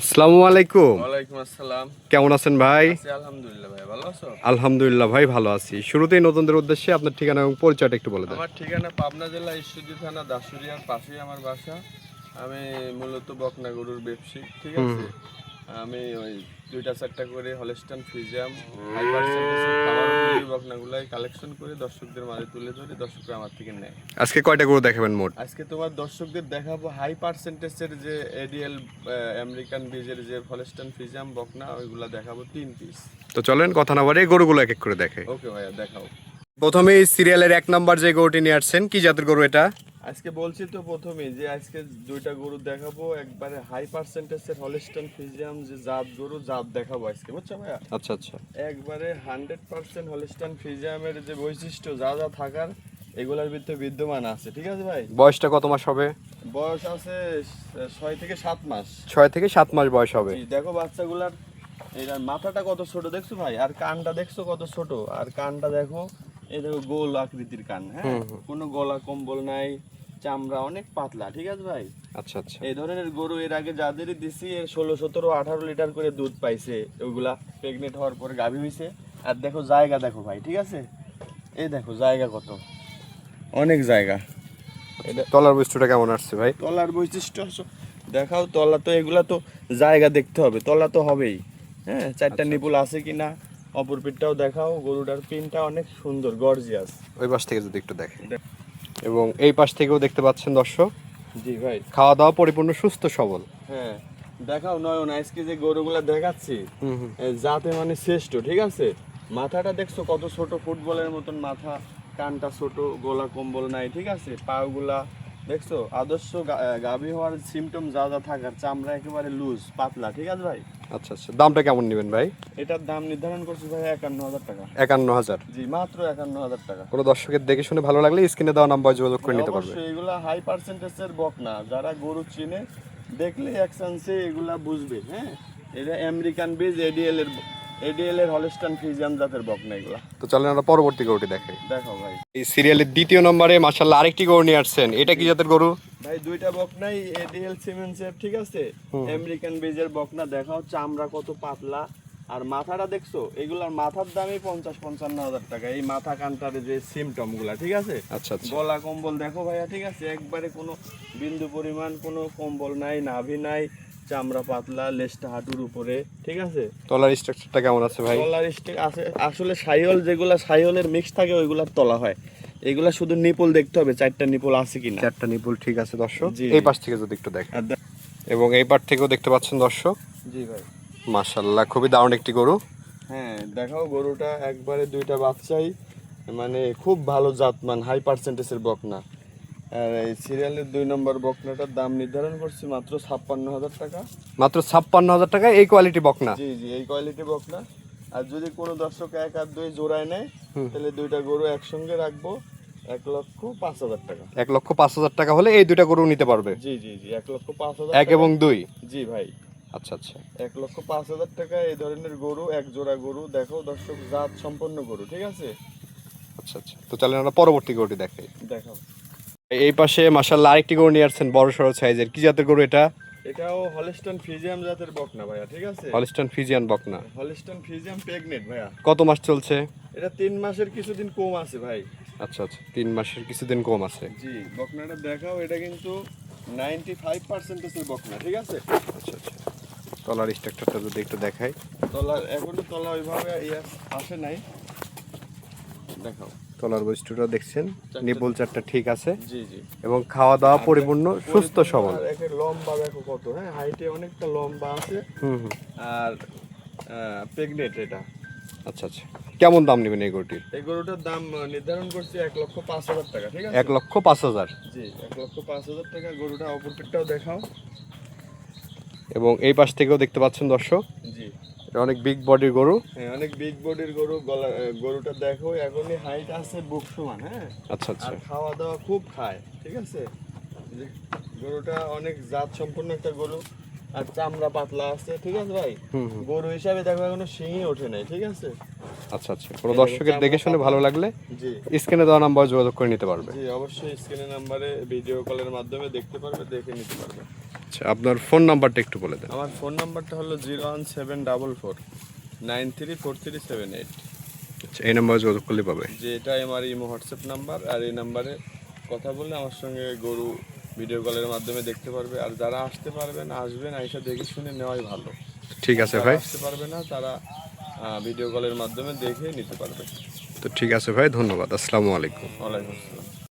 আসসালামু আলাইকুম। ওয়ালাইকুম আসসালাম। কেমন আছেন ভাই? আলহামদুলিল্লাহ ভাই ভালো আছো? আলহামদুলিল্লাহ ভাই ভালো আছি। শুরুতেই নতুনদের উদ্দেশ্যে আপনার ঠিকানা এবং পরিচয়টা একটু বলে দেন। আমার ঠিকানা পাবনা জেলা ঈশ্বরদী থানা দাসুরিয়ার পাশেই আমার বাসা। আমি মূলত বকনা গরুর ব্যবসায়ী ঠিক আছে? আমি ওই দুইটা চারটা করে হলেস্টান ফিজিয়াম হাই বকনাগুলাই কালেকশন করে দর্শকদের মাঝে তুলে ধরে দর্শকরা আমার থেকে নেয়। আজকে কয়টা গরু দেখাবেন মোট? আজকে তোমার দর্শকদের দেখাবো হাই পার্সেন্টেজের যে এডিএল আমেরিকান বীজের যে ফলেস্টান ফিজাম বকনা ওইগুলা দেখাবো তিন পিস তো চলেন কথা না বাড়ে গরুগুলো এক এক করে দেখে ওকে ভাইয়া দেখাও। প্রথমে সিরিয়ালের এক নাম্বার যে গরুটি নিয়ে আসছেন কি জাতের গরু এটা? আজকে বলছি তো প্রথমে যে আজকে দুইটা গরু দেখাবো একবারে হাই পার্সেন্টেজের হলিস্টন ফিজিয়াম যে জাত গরু জাত দেখাবো আজকে বুঝছ ভাইয়া? আচ্ছা আচ্ছা। একবারে হান্ড্রেড পার্সেন্ট হলিস্টন ফিজিয়ামের যে বৈশিষ্ট্য যা যা থাকার এগুলার ভিতরে বিদ্যমান আছে ঠিক আছে ভাই? বয়সটা কত মাস হবে? বয়স আছে ছয় থেকে সাত মাস। ছয় থেকে সাত মাস বয়স হবে। জি, দেখো বাচ্চাগুলার এটার মাথাটা কত ছোট দেখছ ভাই? আর কানটা দেখছ কত ছোট? আর কানটা দেখো এই দেখো গোল আকৃতির কান হ্যাঁ? কোনো গলা কম্বল নাই চামড়া অনেক পাতলা ঠিক আছে ভাই? আচ্ছা আচ্ছা। এই ধরনের গরু এর আগে যাদেরই দিছি এর ষোলো সতেরো আঠারো লিটার করে দুধ পাইছে ওইগুলা প্রেগনেন্ট হওয়ার পরে গাভী হয়েছে আর দেখো জায়গা দেখো ভাই ঠিক আছে? এই দেখো জায়গা কত। অনেক জায়গা। এটা তলার বৈশিষ্ট্যটা কেমন আসছে ভাই? তলার বৈশিষ্ট্য। দেখাও তলা তো এগুলা তো জায়গা দেখতে হবে তলা তো হবেই। হ্যাঁ চারটা নিপুল আছে কিনা অপর পিঠটাও দেখাও গরুটার পিনটা অনেক সুন্দর গর্জিয়াস ওই পাশ থেকে যদি একটু দেখে এবং এই পাশ থেকেও দেখতে পাচ্ছেন দর্শক জি ভাই। খাওয়া দাওয়া পরিপূর্ণ সুস্থ সবল। হ্যাঁ দেখাও নয়ন আজকে যে গরুগুলো দেখাচ্ছি জাতে মানে শ্রেষ্ঠ ঠিক আছে? মাথাটা দেখছ কত ছোট ফুটবলের মতন মাথা কানটা ছোট গোলা কম্বল নাই ঠিক আছে? পাগুলা দেখছ? আদর্শ গাভী হওয়ার সিমটম যা যা থাকার চামড়া একেবারে লুজ পাতলা ঠিক আছে ভাই? আচ্ছা আচ্ছা। দামটা কেমন নেবেন ভাই? এটার দাম নির্ধারণ করছি ভাই একান্ন হাজার টাকা। একান্ন হাজার। জি মাত্র একান্ন হাজার টাকা। কোনো দর্শকের দেখে শুনে ভালো লাগলে স্ক্রিনে দেওয়া নাম্বার যোগাযোগ করে নিতে পারবে। এগুলা হাই পার্সেন্টেজের বক না যারা গরু চিনে দেখলে এক চান্সে এগুলা বুঝবে হ্যাঁ? এটা আমেরিকান বীজ এডিএল এর এডিএল এর হলস্টান ফিজিয়াম জাতের বক না এগুলা। তো চলেন আমরা পরবর্তী গরুটি দেখাই। দেখো ভাই। এই সিরিয়ালের দ্বিতীয় নম্বরে মাশাল্লাহ আরেকটি গরু নিয়ে আসছেন। এটা কি জাতের গরু? ভাই দুইটা বকনাই এডিএল সিমেন্সের ঠিক আছে? আমেরিকান বীজের বকনা দেখাও চামড়া কত পাতলা। আর মাথাটা দেখছ? এগুলার মাথার দামই পঞ্চাশ পঞ্চান্ন হাজার টাকা। এই মাথা কানটার যে সিমটমগুলা ঠিক আছে? আচ্ছা আচ্ছা। গলা কম্বল দেখো ভাইয়া ঠিক আছে? একবারে কোনো বিন্দু পরিমাণ কোনো কম্বল নাই নাভি নাই চামড়া পাতলা লেজটা হাঁটুর উপরে ঠিক আছে? তলার স্ট্রাকচারটা কেমন আছে ভাই? তলার আছে। আসলে সাইহল যেগুলা সাইহলের মিক্স থাকে ওইগুলার তলা হয়। এগুলা শুধু নিপল দেখতে হবে চারটা নিপল আছে কিনা। চারটা নিপুল ঠিক আছে দর্শক। এই। পাশ থেকে যদি একটু দেখেন। এবং এই পাশ থেকেও দেখতে পাচ্ছেন দর্শক। জি ভাই। মাশাল্লাহ খুবই দারুণ একটি গরু। হ্যাঁ দেখাও গরুটা একবারে দুইটা বাচ্চাই। মানে খুব ভালো জাত জাতমান হাই পার্সেন্টেজের বকনা। আর এই সিরিয়ালের দুই নম্বর বকনাটার দাম নির্ধারণ করছি মাত্র ছাপ্পান্ন হাজার টাকা। মাত্র ছাপ্পান্ন হাজার টাকায় এই কোয়ালিটি বকনা? জি জি এই কোয়ালিটি বকনা। আর যদি কোনো দর্শক এক আর দুই জোড়ায় নেয় তাহলে দুইটা গরু একসঙ্গে রাখব এক লক্ষ পাঁচ হাজার টাকা। এক লক্ষ পাঁচ হাজার টাকা হলে এই দুইটা গরু নিতে পারবে? জি জি জি এক লক্ষ পাঁচ হাজার এক এবং দুই? জি ভাই। আচ্ছা আচ্ছা। এক লক্ষ পাঁচ হাজার টাকা এই ধরনের গরু এক জোড়া গরু দেখো দর্শক জাত সম্পন্ন গরু ঠিক আছে? আচ্ছা আচ্ছা। তো চলেন আমরা পরবর্তী গরুটি দেখাই। দেখাও। এই পাশে মাশাল্লাহ আরেকটি গরু নিয়ে আসছেন বড় সড়ো সাইজের। কি জাতের গরু এটা? এটাও হলিস্টন ফিজিয়াম জাতের বকনা ভাইয়া ঠিক আছে? হলিস্টন ফিজিয়ান বকনা। হলিস্টন ফিজিয়াম প্রেগনেন্ট ভাইয়া। কত মাস চলছে? এটা তিন মাসের কিছুদিন কম আছে ভাই। আচ্ছা আচ্ছা তিন মাসের কিছুদিন কম আছে। জি বকনাটা দেখাও এটা কিন্তু নাইনটি ফাইভ পার্সেন্টেজের বকনা ঠিক আছে? আচ্ছা আচ্ছা। তলার স্ট্রাকচারটা যদি একটু দেখাই। তলা এখনও তলা ওইভাবে ইয়ে আসে নাই। দেখাও। তলার বৈশিষ্ট্যটা দেখছেন? নিপুল চারটা ঠিক আছে? জি জি। এবং খাওয়া দাওয়া পরিপূর্ণ সুস্থ সবল। লম্বা দেখো কত হ্যাঁ? হাইটে অনেকটা লম্বা আছে। আর প্রেগনেন্ট এটা। আচ্ছা আচ্ছা। কেমন দাম নেবেন এই গরুটির এই গরুটার দাম নির্ধারণ করছি এক লক্ষ পাঁচ হাজার টাকা ঠিক আছে? এক লক্ষ পাঁচ হাজার। জি এক লক্ষ পাঁচ হাজার টাকা গরুটা অপর দেখাও। এবং এই পাশ থেকেও দেখতে পাচ্ছেন দর্শক? জি। অনেক বিগ বডির গরু। হ্যাঁ অনেক বিগ বডির গরু গলা গরুটা দেখো এখনই হাইট আছে বুক সমান হ্যাঁ? আচ্ছা আচ্ছা। আর খাওয়া দাওয়া খুব খায় ঠিক আছে? গরুটা অনেক জাত সম্পন্ন একটা গরু আর চামড়া পাতলা আছে ঠিক আছে ভাই? গরু হিসাবে দেখো এখনও শিঙই ওঠে নাই ঠিক আছে? আচ্ছা আচ্ছা। কোনো দর্শকের দেখে শুনে ভালো লাগলে জি। স্ক্রিনে দেওয়া নাম্বার যোগাযোগ করে নিতে পারবে। জি অবশ্যই স্ক্রিনের নাম্বারে ভিডিও কলের মাধ্যমে দেখতে পারবে দেখে নিতে পারবে। আচ্ছা আপনার ফোন নাম্বারটা একটু বলে দেন। আমার ফোন নাম্বারটা হলো zero one seven double four nine three four three seven eight. আচ্ছা এই নাম্বারে যোগাযোগ করলে পাবে। যে এটাই আমার ইমো হোয়াটসঅ্যাপ নাম্বার আর এই নাম্বারে কথা বললে আমার সঙ্গে গরু ভিডিও কলের মাধ্যমে দেখতে পারবে। আর যারা আসতে পারবেন আসবেন আইসা দেখে শুনে নেওয়াই ভালো। ঠিক আছে ভাই। আসতে পারবে না তারা ভিডিও কলের মাধ্যমে দেখে নিতে পারবে। তো ঠিক আছে ভাই ধন্যবাদ। আসসালামু আলাইকুম। ওয়ালাইকুম আসসালাম।